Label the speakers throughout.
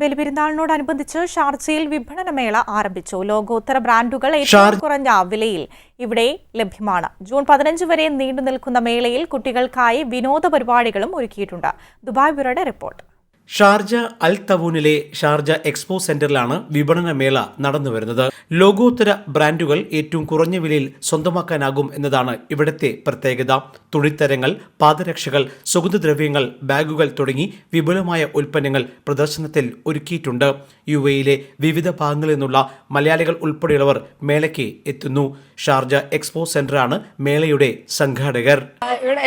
Speaker 1: ബലിപെരുന്നാളിനോടനുബന്ധിച്ച് ഷാർജയിൽ വിപണനമേള ആരംഭിച്ചു. ലോകോത്തര ബ്രാൻഡുകൾ ഏറ്റവും കുറഞ്ഞ വിലയിൽ ഇവിടെ ലഭ്യമാണ്. ജൂൺ പതിനഞ്ച് വരെ നീണ്ടു നിൽക്കുന്ന മേളയിൽ കുട്ടികൾക്കായി വിനോദ പരിപാടികളും ഒരുക്കിയിട്ടുണ്ട്. ദുബായ് ബ്യൂറോയുടെ റിപ്പോർട്ട്.
Speaker 2: ഷാർജ അൽ തവൂനിലെ ഷാർജ എക്സ്പോ സെന്ററിലാണ് വിപണന മേള നടന്നുവരുന്നത് ലോകോത്തര ബ്രാൻഡുകൾ ഏറ്റവും കുറഞ്ഞ വിലയിൽ സ്വന്തമാക്കാനാകും എന്നതാണ് ഇവിടത്തെ പ്രത്യേകത. തുണിത്തരങ്ങൾ പാദരക്ഷകൾ സുഗന്ധദ്രവ്യങ്ങൾ ബാഗുകൾ തുടങ്ങി വിപുലമായ ഉൽപ്പന്നങ്ങൾ പ്രദർശനത്തിൽ ഒരുക്കിയിട്ടുണ്ട്. യു എയിലെ വിവിധ ഭാഗങ്ങളിൽ നിന്നുള്ള മലയാളികൾ ഉൾപ്പെടെയുള്ളവർ മേളയ്ക്ക് എത്തുന്നു. ഷാർജ എക്സ്പോ സെന്ററാണ് മേളയുടെ സംഘാടകർ.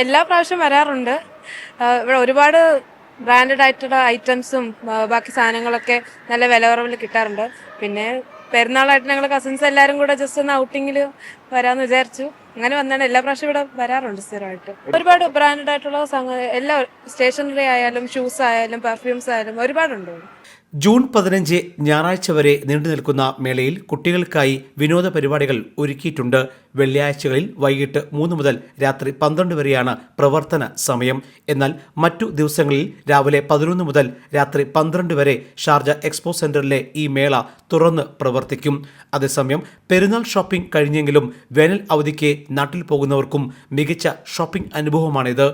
Speaker 3: എല്ലാ പ്രാവശ്യം വരാറുണ്ട്. ഇവിടെ ഒരുപാട് ബ്രാൻഡഡ് ആയിട്ടുള്ള ഐറ്റംസും ബാക്കി സാധനങ്ങളൊക്കെ നല്ല വില കുറവിൽ കിട്ടാറുണ്ട്. പിന്നെ പെരുന്നാളായിട്ട് ഞങ്ങൾ കസിൻസ് എല്ലാവരും കൂടെ ജസ്റ്റ് ഒന്ന് ഔട്ടിങ്ങിൽ വരാമെന്ന് വിചാരിച്ചു. അങ്ങനെ വന്നാണ് എല്ലാ പ്രാവശ്യം ഇവിടെ വരാറുണ്ട് സ്ഥിരമായിട്ട്. ഒരുപാട് ബ്രാൻഡഡ് ആയിട്ടുള്ള സംഗതി എല്ലാ സ്റ്റേഷനറി ആയാലും ഷൂസ് ആയാലും പെർഫ്യൂംസ് ആയാലും ഒരുപാടുണ്ട്.
Speaker 2: ജൂൺ പതിനഞ്ച് ഞായറാഴ്ച വരെ നീണ്ടു നിൽക്കുന്ന മേളയിൽ കുട്ടികൾക്കായി വിനോദ പരിപാടികൾ ഒരുക്കിയിട്ടുണ്ട്. വെള്ളിയാഴ്ചകളിൽ വൈകിട്ട് മൂന്ന് മുതൽ രാത്രി പന്ത്രണ്ട് വരെയാണ് പ്രവർത്തന സമയം. എന്നാൽ മറ്റു ദിവസങ്ങളിൽ രാവിലെ പതിനൊന്ന് മുതൽ രാത്രി പന്ത്രണ്ട് വരെ ഷാർജ എക്സ്പോ സെന്ററിലെ ഈ മേള തുറന്ന് പ്രവർത്തിക്കും. അതേസമയം പെരുന്നാൾ ഷോപ്പിംഗ് കഴിഞ്ഞെങ്കിലും വേനൽ അവധിക്ക് നാട്ടിൽ പോകുന്നവർക്കും മികച്ച ഷോപ്പിംഗ് അനുഭവമാണിത്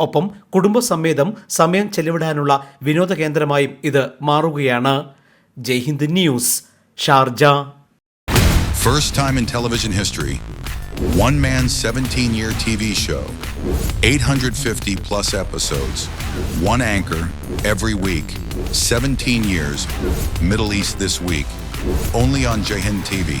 Speaker 2: ഒപ്പം കുടുംബസമേതം സമയം ചെലവിടാനുള്ള വിനോദ കേന്ദ്രമായും ഇത് മാറുകയാണ് Jaihind news Sharjah
Speaker 4: First time in television history, one man 17 year TV show, 850 plus episodes, one anchor every week, 17 years, Middle East this week, only on Jahin TV.